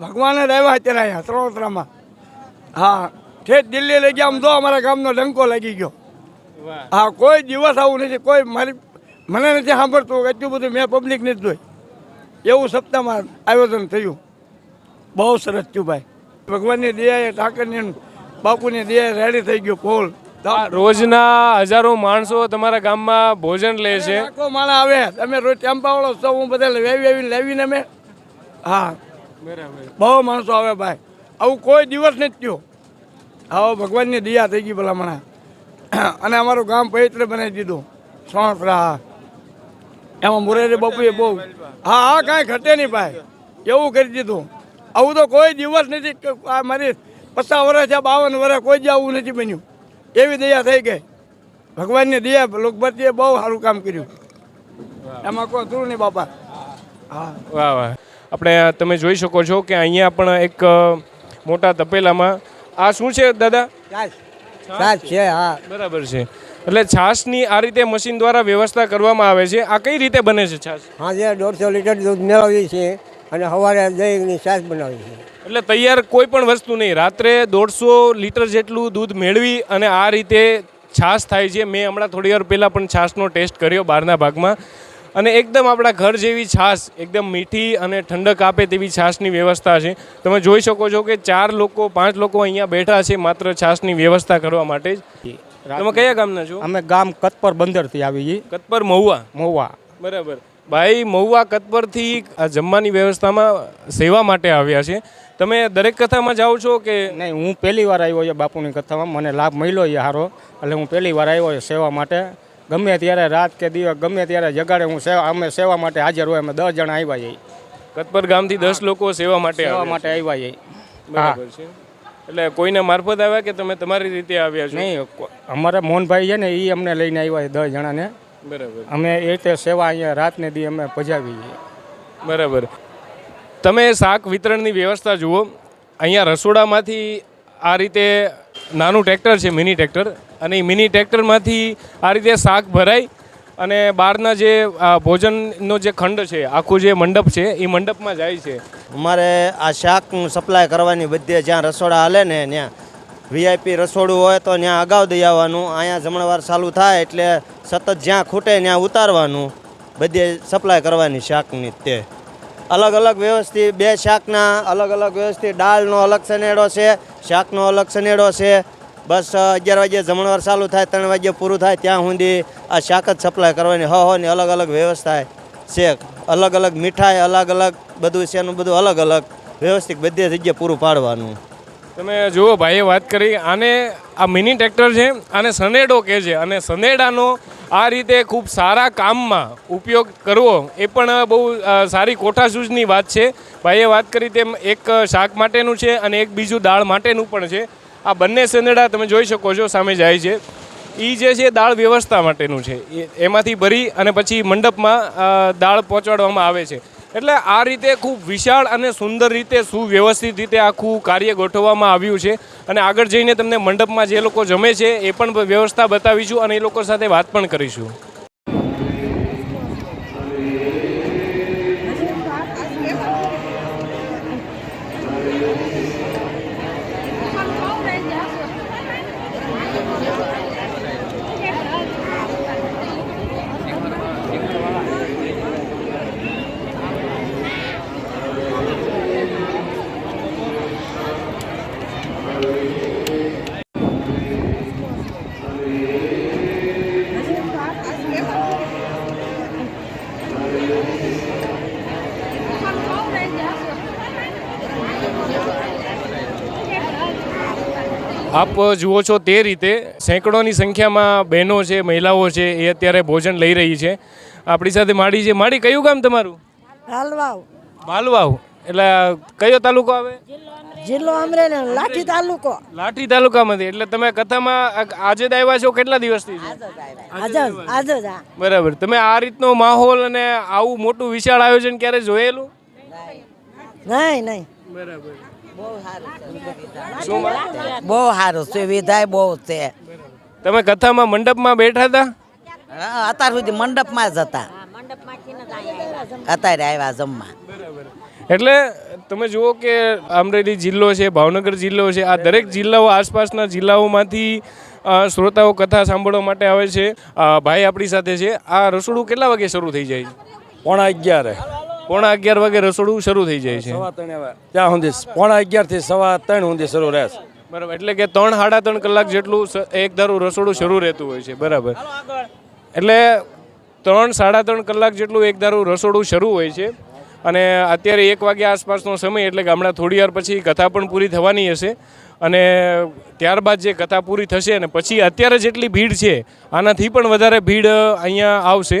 ભગવાને જ આવ્યા અત્યારે અહીંયા ત્રણોત્રામાં. હા ઠેઠ દિલ્હી લઈ ગયા આમ જો અમારા ગામનો ડંકો લાગી ગયો. હા કોઈ દિવસ આવું નથી કોઈ મારી મને નથી સાંભળતું એટલું બધું મેં પબ્લિક નથી જોઈ એવું સપ્તાહમાં આયોજન થયું. બહુ સરસ થયું ભાઈ. ભગવાનની દયાએ ઠાકરની બાપુની દયાએ રેડી થઈ ગયો પોલ રોજના હજારો માણસો તમારા ગામમાં ભોજન લે છે. આખો માણસ આવે. તમે રોજ ટેમ્પાવાળો છો હું બધા વેવી વેવી લેવીને અમે હા. બહુ માણસો આવે ભાઈ. આવું કોઈ દિવસ નથી થયો. આવો ભગવાનની દયા થઈ ગઈ ભલા મને. અને અમારું ગામ પવિત્ર બનાવી દીધું. સોણસરા એમાં મુરેરી બાપુએ બહુ હા હા, કાંઈ ઘટે નહીં ભાઈ. એવું કરી દીધું. આવું તો કોઈ દિવસ નથી આ મારી પચાસ વર્ષ છે, બાવન વર્ષ કોઈ જ આવું નથી બન્યું. એવી દયા થઈ ગઈ. ભગવાનની દયા લોકભરતીએ બહુ સારું કામ કર્યું. એમાં કોઈ અધૂરું નહીં બાપા. હા. વાહ વાહ. આપણે તમે જોઈ શકો છો કે અહીંયા પણ એક મોટા તપેલામાં આ શું છે દાદા? સાત છે હા. બરાબર છે. એટલે છાશની આ રીતે મશીન દ્વારા વ્યવસ્થા કરવામાં આવે છે. આ કઈ રીતે બને છે છાશ સાંજે દોઢસો લીટર દૂધ મેળવીએ છીએ અને સવારે દહીંની છાશ બનાવીએ છીએ. એટલે તૈયાર કોઈ પણ વસ્તુ નહીં. રાત્રે દોઢસો લીટર જેટલું દૂધ મેળવી અને આ રીતે છાશ થાય છે. મેં હમણાં થોડી વાર પહેલાં પણ છાશનો ટેસ્ટ કર્યો બહારના ભાગમાં. અને એકદમ આપણા ઘર જેવી છાશ એકદમ મીઠી અને ઠંડક આપે તેવી છાશની વ્યવસ્થા છે. તમે જોઈ શકો છો કે ચાર લોકો પાંચ લોકો અહીંયા બેઠા છે માત્ર છાશની વ્યવસ્થા કરવા માટે જ. તમે કયા ગામના છો? અમે ગામ કતપર બંદરથી આવી છીએ. કતપર મહુવા? મહુવા. બરાબર. ભાઈ મહુવા કતપરથી આ જમવાની વ્યવસ્થામાં સેવા માટે આવ્યા છે. તમે દરેક કથામાં જાઓ છો કે? નહીં હું પહેલી વાર આવ્યો છે બાપુની કથામાં. મને લાભ મળ્યો છે સારો એટલે હું પહેલી વાર આવ્યો છું સેવા માટે. ગમે ત્યારે રાત કે દિવસ ગમે ત્યારે જગાડે હું સેવા અમે સેવા માટે હાજર હોય અમે દસ જણા આવ્યા છીએ. કતપર ગામથી દસ લોકો સેવા માટે સેવા માટે આવ્યા છીએ. બરાબર છે. એટલે કોઈના મારફત આવ્યા કે તમે તમારી રીતે આવ્યા છો? નહીં અમારા મોહનભાઈ છે ને એ અમને લઈને આવ્યા છે દસ જણાને. બરાબર. અમે એ રીતે સેવા અહીંયા રાતને દી અમે પજાવી છીએ. બરાબર. તમે શાક વિતરણની વ્યવસ્થા જુઓ. અહીંયા રસોડામાંથી આ રીતે નાનું ટ્રેક્ટર છે, મિની ટ્રેક્ટર. અને એ મિની ટ્રેક્ટરમાંથી આ રીતે શાક ભરાય અને બહારના જે ભોજનનો જે ખંડ છે, આખું જે મંડપ છે એ મંડપમાં જાય છે. અમારે આ શાક સપ્લાય કરવાની બધે જ્યાં રસોડા હાલે ને, ત્યાં વીઆઈપી રસોડું હોય તો ત્યાં અગાઉ દઈ આવવાનું. અહીંયા જમણવાર ચાલુ થાય એટલે સતત જ્યાં ખૂટે ત્યાં ઉતારવાનું. બધે સપ્લાય કરવાની શાકની તે. અલગ અલગ વ્યવસ્થિત બે શાકના અલગ અલગ વ્યવસ્થિત. દાળનો અલગ સનેડો છે શાકનો અલગ સનેડો છે. બસ અગિયાર વાગે જમણવાર ચાલુ થાય, ત્રણ વાગે પૂરું થાય, ત્યાં સુધી આ શાક જ સપ્લાય કરવાની હ ની અલગ અલગ વ્યવસ્થા છે. અલગ અલગ મીઠાઈ, અલગ અલગ બધું છે, એનું બધું અલગ અલગ વ્યવસ્થિત બધી જગ્યાએ પૂરું પાડવાનું. તમે જુઓ ભાઈએ વાત કરી, આને આ મિની ટ્રેક્ટર છે, આને સનેડો કહે છે. અને સનેડાનો આ રીતે ખૂબ સારા કામમાં ઉપયોગ કરવો એ પણ બહુ સારી કોઠાસૂઝની વાત છે. ભાઈએ વાત કરી તેમ એક શાક માટેનું છે અને એક બીજું દાળ માટેનું પણ છે. આ બંને સનેડા તમે જોઈ શકો છો સામે જાય છે. એ જે છે દાળ વ્યવસ્થા માટેનું છે. એમાંથી ભરી અને પછી મંડપમાં દાળ પહોંચાડવામાં આવે છે. એટલે આ રીતે ખૂબ વિશાળ અને સુંદર રીતે, સુવ્યવસ્થિત રીતે આખું કાર્ય ગોઠવવામાં આવ્યું છે. અને આગળ જઈને તમને મંડપમાં જે લોકો જમે છે, એ પણ વ્યવસ્થા બતાવીશું અને એ લોકો સાથે વાત પણ કરીશું. આપ જુઓ છો તે રીતે સેંકડોની સંખ્યામાં બહેનો છે મહિલાઓ છે એ અત્યારે ભોજન લઈ રહી છે. આપણી સાથે માડી છે. માડી કયું ગામ તમારું? હાલવાવ માલવાવ એટલે કયો તાલુકો આવે? જિલ્લો અમરેલી લાઠી તાલુકો. લાઠી તાલુકામાંથી. એટલે તમે કથામાં આજે જ આવ્યા છો કેટલા દિવસથી આજે આજ જ બરાબર. તમે આ રીતનો માહોલ અને આવું મોટું વિશાળ આયોજન ક્યારે જોયેલું? નહીં નહીં. બરાબર. બહુ સારું સુવિધા બહુ છે. તમે કથામાં મંડપમાં બેઠા હતા? હા, અત્યાર સુધી મંડપમાં જ હતા. અત્યારે આવ્યા જમવા. એટલે તમે જુઓ કે અમરેલી જિલ્લો છે ભાવનગર જિલ્લો છે આ દરેક જિલ્લાઓ આસપાસના જિલ્લાઓમાંથી શ્રોતાઓ કથા સાંભળવા માટે આવે છે. ભાઈ આપણી સાથે છે. આ રસોડું કેટલા વાગે શરૂ થઈ જાય? છે પોણા અગિયારે. પોણા અગિયાર વાગે રસોડું શરૂ થઈ જાય છે. સવા ત્રણે ત્યાં સુધી પોણા અગિયારથી સવા ત્રણ સુધી શરૂ રહેશે. બરાબર એટલે કે ત્રણ સાડા ત્રણ કલાક જેટલું એક ધારું રસોડું શરૂ રહેતું હોય છે. બરાબર. એટલે ત્રણ સાડા ત્રણ કલાક જેટલું એક ધારું રસોડું શરૂ હોય છે. અને અત્યારે એક વાગ્યા આસપાસનો સમય એટલે કે હમણાં થોડી વાર પછી કથા પણ પૂરી થવાની હશે. અને ત્યારબાદ જે કથા પૂરી થશે અને પછી અત્યારે જેટલી ભીડ છે આનાથી પણ વધારે ભીડ અહીંયા આવશે.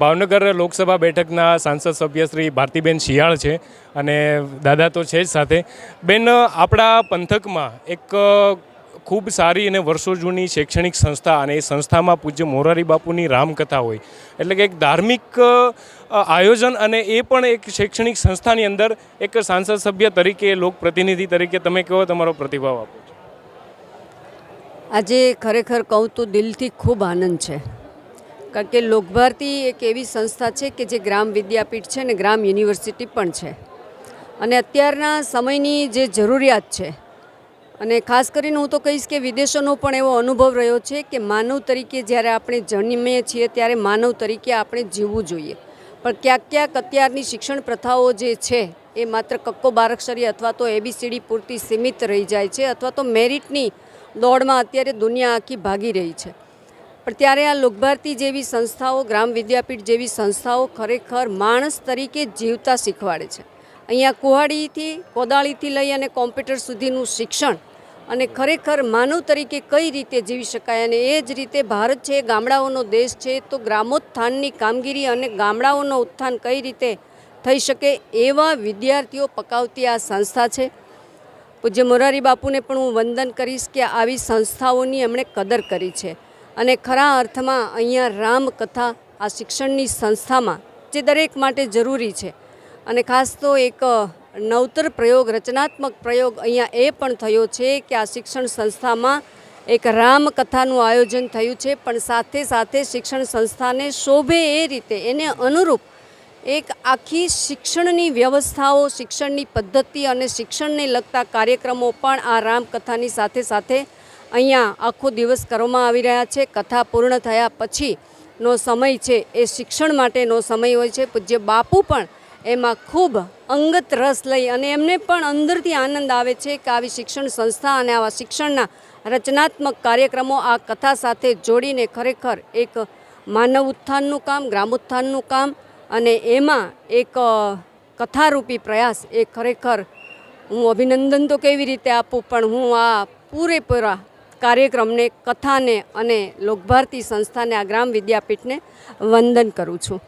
ભાવનગર લોકસભા બેઠકના સાંસદ સભ્ય શ્રી ભારતીબેન શિયાળ છે અને દાદા તો છે જ સાથે. બેન, આપણા પંથકમાં એક ખૂબ સારી અને વર્ષો જૂની શૈક્ષણિક સંસ્થા અને એ સંસ્થામાં પૂજ્ય મોરારી બાપુની રામકથા હોય. એટલે કે એક ધાર્મિક આયોજન અને એ પણ એક શૈક્ષણિક સંસ્થાની અંદર એક સાંસદ સભ્ય તરીકે, લોકપ્રતિનિધિ તરીકે તમે કહો તમારો પ્રતિભાવ આપો આજે ખરેખર કહું તો દિલથી ખૂબ આનંદ છે. કારણ કે લોકભારતી એક એવી સંસ્થા છે કે જે ગ્રામ વિદ્યાપીઠ છે ને ગ્રામ યુનિવર્સિટી પણ છે. અને અત્યારના સમયની જે જરૂરિયાત છે, અને ખાસ કરીને હું તો કહીશ કે વિદેશોનો પણ એવો અનુભવ રહ્યો છે કે માનવ તરીકે જ્યારે આપણે જન્મીએ છીએ ત્યારે માનવ તરીકે આપણે જીવવું જોઈએ. પણ ક્યાંક ક્યાંક અત્યારની શિક્ષણ પ્રથાઓ જે છે, એ માત્ર કક્કો બારક્ષરી અથવા તો એબીસીડી પૂરતી સીમિત રહી જાય છે અથવા તો મેરિટની દોડમાં અત્યારે દુનિયા આખી ભાગી રહી છે. પણ ત્યારે આ લોકભારતી જેવી સંસ્થાઓ, ગ્રામ વિદ્યાપીઠ જેવી સંસ્થાઓ ખરેખર માણસ તરીકે જીવતા શીખવાડે છે. અહીંયા કુહાડીથી, કોદાળીથી લઈ અને કોમ્પ્યુટર સુધીનું શિક્ષણ અને ખરેખર માનવ તરીકે કઈ રીતે જીવી શકાય અને એ જ રીતે ભારત છે, ગામડાઓનો દેશ છે, તો ગ્રામોત્થાનની કામગીરી અને ગામડાઓનો ઉત્થાન કઈ રીતે થઈ શકે એવા વિદ્યાર્થીઓ પકાવતી આ સંસ્થા છે. પૂજ્ય મોરારી બાપુને પણ હું વંદન કરીશ કે આવી સંસ્થાઓની એમણે કદર કરી છે. અને ખરા અર્થમાં અહીંયા રામકથા આ શિક્ષણની સંસ્થામાં, જે દરેક માટે જરૂરી છે. અને ખાસ તો એક નવતર પ્રયોગ, રચનાત્મક પ્રયોગ અહીંયા એ પણ થયો છે કે આ શિક્ષણ સંસ્થામાં એક રામકથાનું આયોજન થયું છે, પણ સાથે સાથે શિક્ષણ સંસ્થાને શોભે એ રીતે, એને અનુરૂપ એક આખી શિક્ષણની વ્યવસ્થાઓ, શિક્ષણની પદ્ધતિ અને શિક્ષણને લગતા કાર્યક્રમો પણ આ રામકથાની સાથે સાથે અહીંયા આખો દિવસ કરવામાં આવી રહ્યા છે. કથા પૂર્ણ થયા પછીનો સમય છે એ શિક્ષણ માટેનો સમય હોય છે. પૂજ્ય બાપુ પણ એમાં ખૂબ અંગત રસ લઈ અને એમને પણ અંદરથી આનંદ આવે છે કે આવી શિક્ષણ સંસ્થા અને આવા શિક્ષણના રચનાત્મક કાર્યક્રમો આ કથા સાથે જોડીને ખરેખર એક માનવ ઉત્થાનનું કામ, ગ્રામોત્થાનનું કામ અને એમાં એક કથારૂપી પ્રયાસ એ ખરેખર હું અભિનંદન તો કેવી રીતે આપું, પણ હું આ પૂરેપૂરા કાર્યક્રમને કથાને અને લોકભારતી સંસ્થાને આ ગ્રામ વિદ્યાપીઠને વંદન કરું છું.